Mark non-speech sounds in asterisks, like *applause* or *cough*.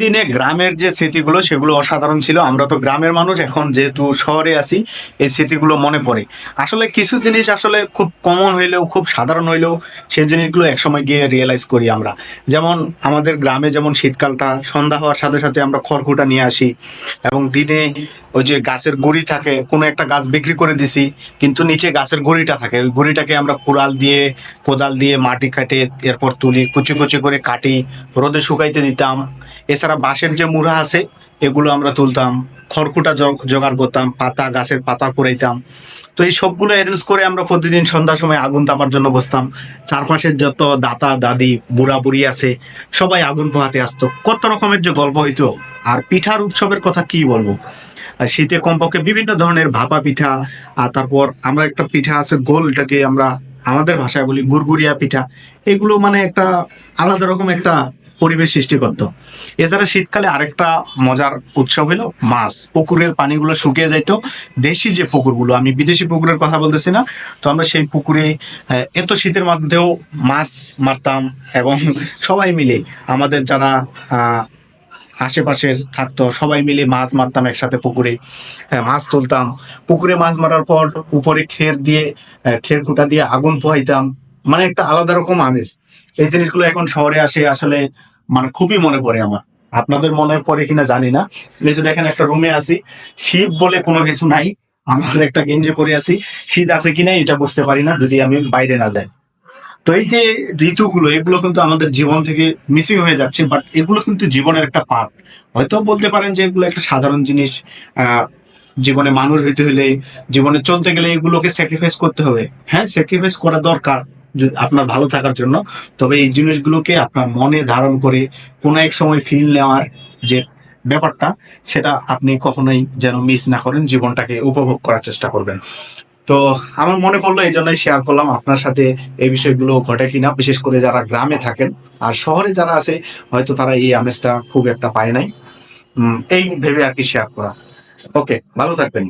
দিনে গ্রামের যে স্মৃতিগুলো, সেগুলো অসাধারণ ছিল। আমরা তো গ্রামের মানুষ, এখন যেহেতু শহরে আছি, এই স্মৃতিগুলো মনে পড়ে। আসলে কিছু জিনিস আসলে খুব কমন হইলেও, খুব সাধারণ হইলেও, সেই জিনিসগুলো একসময় গিয়ে রিয়েলাইজ করি আমরা। যেমন আমাদের গ্রামে যেমন শীতকালটা, সন্ধ্যা হওয়ার সাথে সাথে আমরা খড়কুটা নিয়ে আসি এবং দিনে ওই যে গাছের গুড়ি থাকে, কোনো একটা গাছ বিক্রি করে দিছি, কিন্তু নিচে গাছের গুড়িটা থাকে। ওই গুড়িটাকে আমরা কুড়াল দিয়ে, কোদাল দিয়ে মাটি কাটে, এরপর তুলি, কুচি কুচি করে কাটি, রোদে শুকাইতে দিতাম। এছাড়া বাঁশের যে মুড়া আছে, এগুলো আমরা তুলতাম, খড়কুটা জোগাড় করতাম, পাতা, গাছের পাতা কুড়াইতাম। তো এই সবগুলো অ্যারেঞ্জ করে আমরা প্রতিদিন সন্ধ্যার সময় আগুন তাপার জন্য বসতাম। চারপাশের যত দাতা, দাদি, বুড়া, বুড়ি আছে, সবাই আগুন পোহাতে আসতো। কত রকমের যে গল্প হইতো। আর পিঠার উৎসবের কথা কি বলব? আর শীতে কমপক্ষে বিভিন্ন ধরনের ভাপা পিঠা, আর তারপর আমরা একটা পিঠা আছে গোল, এটাকে আমরা আমাদের ভাষায় বলি গুড়গুড়িয়া পিঠা। এগুলো মানে একটা আলাদা রকম একটা পরিবেশ সৃষ্টি করতো। এছাড়া শীতকালে আরেকটা মজার উৎসব হলো মাছ। পুকুরের পানিগুলো শুকিয়ে যাইতো। দেশি যে পুকুরগুলো, আমি বিদেশি পুকুরের কথা বলতেছি না, তো আমরা সেই পুকুরে এত শীতের মধ্যেও মাছ মারতাম এবং *laughs* সবাই মিলে, আমাদের যারা আশেপাশের থাকতো, সবাই মিলে মাছ মারতাম একসাথে পুকুরে মাছ তুলতাম। পুকুরে মাছ মারার পর উপরে খের দিয়ে খের খুঁটা দিয়ে আগুন পোহাইতাম। মানে একটা আলাদা রকম আমেজ। এই জিনিসগুলো এখন শহরে আসে, আসলে মানে খুবই মনে পড়ে আমার। আপনাদের মনে পড়ে কিনা জানি না। এই যে দেখেন একটা রুমে আছি। শীত বলে কোনো কিছু নাই। আমার একটা গেঞ্জি পরে আছি। শীত আছে কিনা এটা বুঝতে পারি না, যদি আমি বাইরে না যাই। তো এই যে ঋতুগুলো, এগুলো কিন্তু আমাদের জীবন থেকে মিসিং হয়ে যাচ্ছে বাট এগুলো কিন্তু জীবনের একটা পার্ট হয়তো বলতে পারেন যে এগুলো একটা সাধারণ জিনিস জীবনে মানুষ হইতে হলে, জীবনে চলতে গেলে এগুলোকে স্যাক্রিফাইস করতে হবে। হ্যাঁ স্যাক্রিফাইস করা দরকার। আপনার ভালো থাকার জন্য, তবে এই জিনিসগুলোকে আপনার মনে ধারণ করে কোনো এক সময় ফিল নেওয়ার যে ব্যাপারটা, সেটা আপনি কখনোই যেন মিস না করেন, জীবনটাকে উপভোগ করার চেষ্টা করবেন। তো আমার মনে পড়ল এই জন্যই শেয়ার করলাম আপনার সাথে এই বিষয়গুলো ঘটে কিনা, বিশেষ করে যারা গ্রামে থাকেন আর শহরে যারা আছে, হয়তো তারা এই আমেজটা খুব একটা পায় নাই। এই ভেবে আর কি শেয়ার করা। ওকে ভালো থাকবেন।